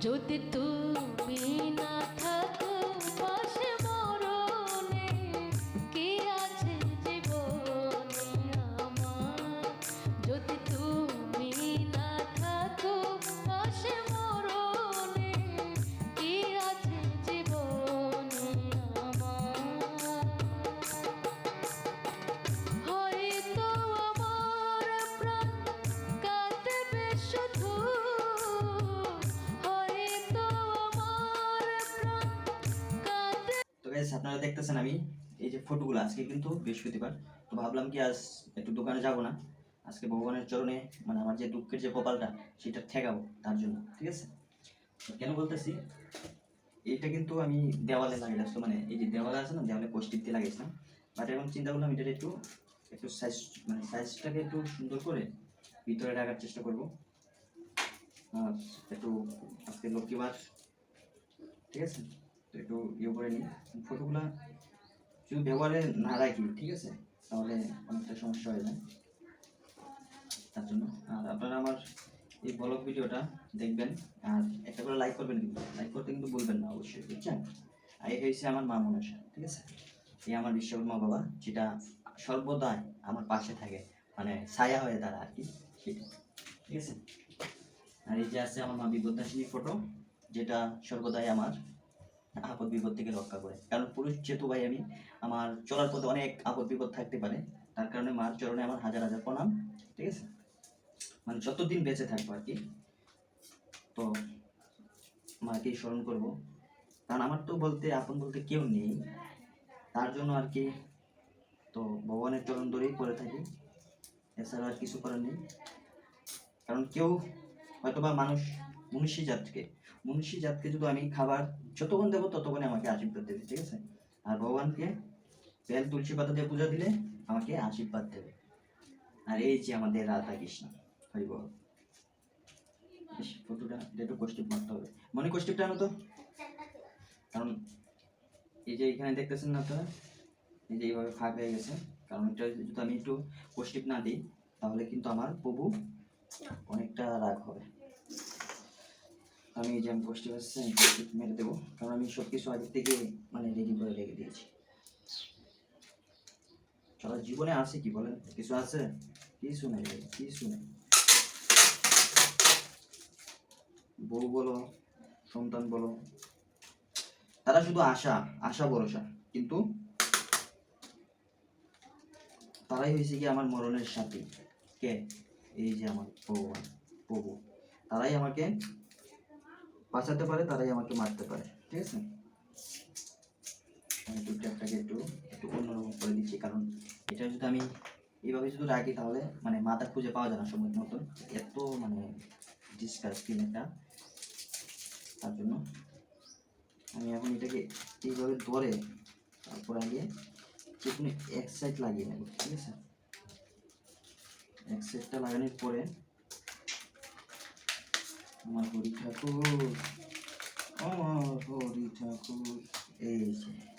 যদি তুমি না থাকো পাশে গাইস আপনারা দেখতেছেন আমি এই যে ফটোগুলো আজকে কিন্তু বৃহস্পতিবার। তো ভাবলাম কি আজ একটু দোকানে যাব না। আজকে ভগবানের চরণে মানে আমার যে দুঃখের যে কপালটা, সেটা ঠেকাবো তার জন্য, ঠিক আছে? কেন বলতেছি? এইটা কিন্তু আমি দেওয়ালে আসতো মানে এই যে দেওয়ালে আছে না, দেওয়ালে পোস্টিপ দিয়ে লাগিয়েছিলাম। বাট এখন চিন্তা করলাম এটা একটু একটু সাইজ মানে সাইজটাকে একটু সুন্দর করে ভিতরে রাখার চেষ্টা করব। একটু আজকে লক্ষ্মীবার ঠিক আছে? একটু ইয়ে করে নিই। ফটোগুলা শুধু ব্যবহারে না রাখি, ঠিক আছে? তাহলে অনেকটা সমস্যা হয়ে যায়। তার জন্য। আর আপনারা আমার এই ব্লগ ভিডিওটা দেখবেন, আর একটা করে লাইক করবেন কিন্তু। লাইক করতে কিন্তু বলবেন না অবশ্যই, বুঝছেন? আর এই হয়েছে আমার মা মনসা ঠিক আছে? এই আমার বিশ্বকর্মা বাবা, যেটা সর্বদাই আমার পাশে থাকে মানে ছায়া হয়ে দাঁড়া আর কি, সেটা, ঠিক আছে? আর এই যে আছে আমার মা বিপদাসিনী ফটো যেটা সর্বদাই আমার আপদ বিপদ থেকে রক্ষা করে। কারণ পুরুষ যেহেতু ভাই, আমি আমার চলার পথে অনেক আপদ বিপদ থাকতে পারে। তার কারণে মার চরণে আমার হাজার হাজার প্রণাম, ঠিক আছে? মানে যতদিন বেঁচে থাকব আর কি, তো মাকেই স্মরণ করব। কারণ আমার তো বলতে, আপন বলতে কেউ নেই। তার জন্য আর কি, তো ভগবানের চরণ ধরেই করে থাকি। এছাড়া আর কিছু করার নেই। কারণ কেউ হয়তোবা মানুষ, মনীষী জাতকে মনীষী জাতকে যদি আমি খাবার যতক্ষণ দেবো ততক্ষণে আমাকে আশীর্বাদ দেবে, ঠিক আছে? আর ভগবানকে বেল, তুলসী পাতা দিয়ে পূজা দিলে আমাকে আশীর্বাদ দেবে। আর এই যে আমাদের রাধা কৃষ্ণ হরি বল। ফটোটা একটু কষ্টিপ মারতে হবে। মনে কষ্টিপটা আনো তো। কারণ এই যে এখানে দেখতেছেন না আপনারা? এই যে এইভাবে ফাঁক হয়ে গেছে। কারণ এটা যদি আমি একটু কষ্টিপ না দিই, তাহলে কিন্তু আমার প্রভু অনেকটা রাগ হবে। আমি এই যে আমি পোস্টে আসছে আমি পোস্টে মেরে দেবো। কারণ আমি সব কিছু আগে থেকে মানে রেডি করে রেখে দিয়েছি। সারা জীবনে আছে কি বলেন? কিছু আছে? নেই ভাই, কিছু নেই। বউ বলো সন্তান বলো। তারা শুধু আশা আশা ভরসা। কিন্তু তারাই হয়েছে কি আমার মরণের সাথী। কে? এই যে আমার ভগবান প্রভু। তারাই আমাকে বাঁচাতে পারে, তারাই আমাকে মারতে পারে, ঠিক আছে? আমি একটু একটু একটু অন্যরকম করে দিচ্ছি, কারণ এটা যদি আমি এইভাবে যদি রাখি তাহলে মানে মাথা খুঁজে পাওয়া যায় না সময় মতন এত মানে ডিসকাস্টিং একটা। তার জন্য আমি এখন এটাকে এইভাবে ধরে তারপর আগে যেকোনো এক সাইড লাগিয়ে নেব, ঠিক আছে? এক সাইডটা লাগানোর পরে আমার হরি ঠাকুর, আমার হরি ঠাকুর। এই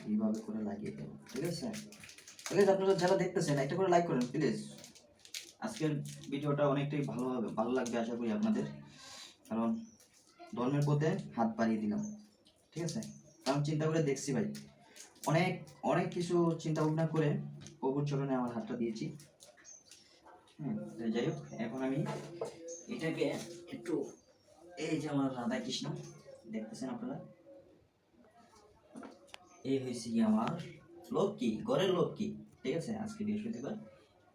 এইভাবে করে লাগিয়ে দেবো, ঠিক আছে? ঠিক আছে, আপনারা যারা দেখতেছেন, একটা করে লাইক করেন প্লিজ আজকের ভিডিওটা অনেকটাই ভালো হবে, ভালো লাগবে আশা করি আপনাদের। কারণ ধর্মের পথে হাত বাড়িয়ে দিলাম, ঠিক আছে? কারণ চিন্তা করে দেখছি ভাই, অনেক অনেক কিছু চিন্তা ভাবনা করে প্রভুর চরণে আমার হাতটা দিয়েছি। তো যাই হোক, এখন আমি এটাকে একটু এই যে আমার রাধা কৃষ্ণ দেখতেছেন আপনারা? এই হয়েছে কি আমার লক্ষ্মী, ঘরের লক্ষ্মী, ঠিক আছে? আজকে বৃহস্পতিবার।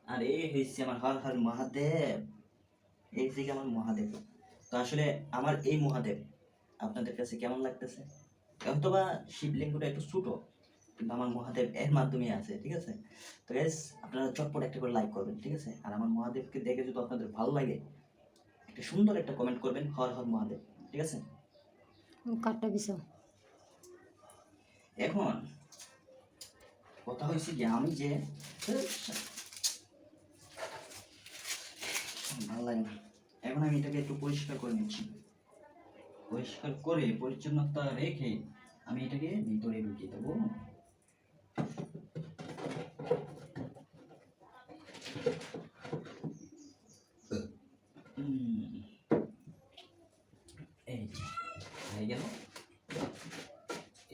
আর এই হয়েছে আমার হর হর মহাদেব। এই থেকে আমার মহাদেব। তো আসলে আমার এই মহাদেব আপনাদের কাছে কেমন লাগতেছে? হয়তো বা শিবলিঙ্গটা একটু ছোটো, কিন্তু আমার মহাদেব এর মাধ্যমে আছে, ঠিক আছে? তো গ্যাস আপনারা চটপট একটা করে লাইক করবেন, ঠিক আছে? আর আমার মহাদেবকে দেখে যদি আপনাদের ভালো লাগে একটা সুন্দর একটা কমেন্ট করবেন হর হর মহাদেব ঠিক আছে? কাটটা এখন কথা হয়েছে যে আমি যে ভালো লাগে না এখন আমি এটাকে একটু পরিষ্কার করে নিচ্ছি। পরিষ্কার করে পরিচ্ছন্নতা রেখে আমি এটাকে ভিতরে ঢুকিয়ে দেবো। এই যে হয়ে গেল।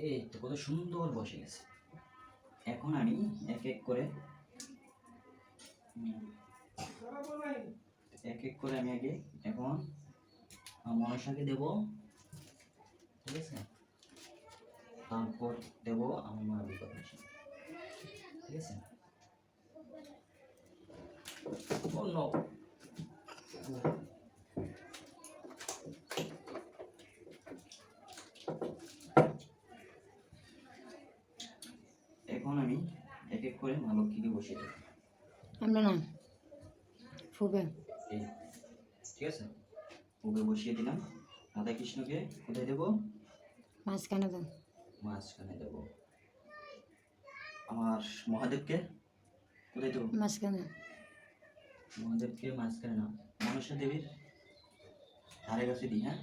এই তো কত সুন্দর বসে গেছে। এখন আমি এক এক করে এক এক করে আমি আগে এখন মনসাকে দেব। ঠিক আছে? তারপর দেব আমার মা বিপদ ঠিক আছে? Oh no. এখন আমি এক করে মা লক্ষ্মীকে বসিয়ে দেবো। আমরা না ফুবে। ঠিক আছে? ওকে বসিয়ে দিলাম। রাধা কৃষ্ণকে কোথায় দেবো? মাঝখানে দাও। মাঝখানে দেবো। আমার মহাদেবকে কোথায় দেবো? মাঝখানে। মহাদেবকে মাঝখানে না মনসা দেবীর ধারে কাছে দিই হ্যাঁ।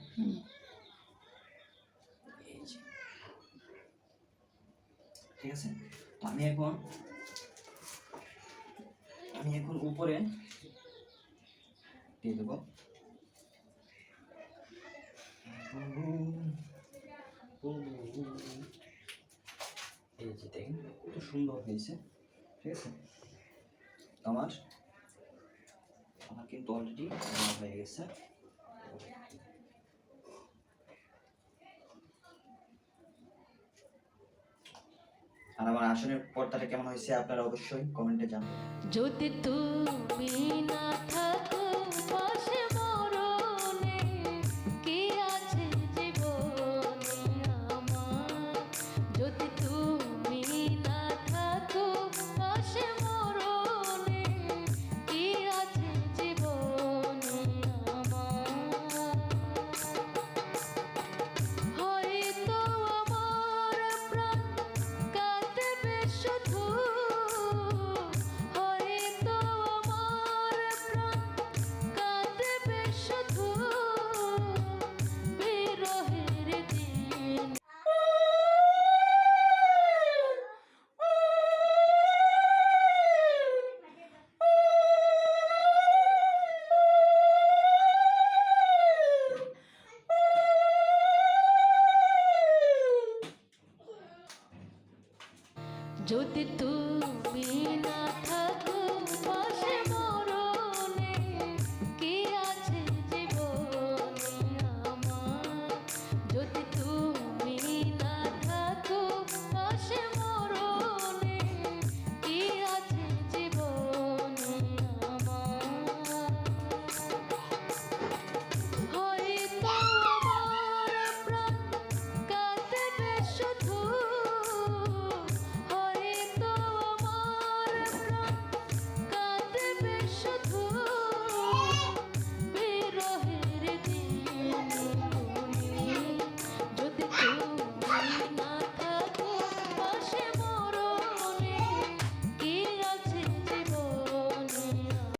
ঠিক আছে? আমি এখন আমি এখন উপরে দিয়ে দেবো। এই যে দেখেন, কত সুন্দর হয়েছে, ঠিক আছে? আমার আমার কিন্তু অলরেডি হয়ে গেছে। আর আমার আসনের পর্দাটা কেমন হয়েছে আপনারা অবশ্যই কমেন্টে জানাবেন। যদি তুমি না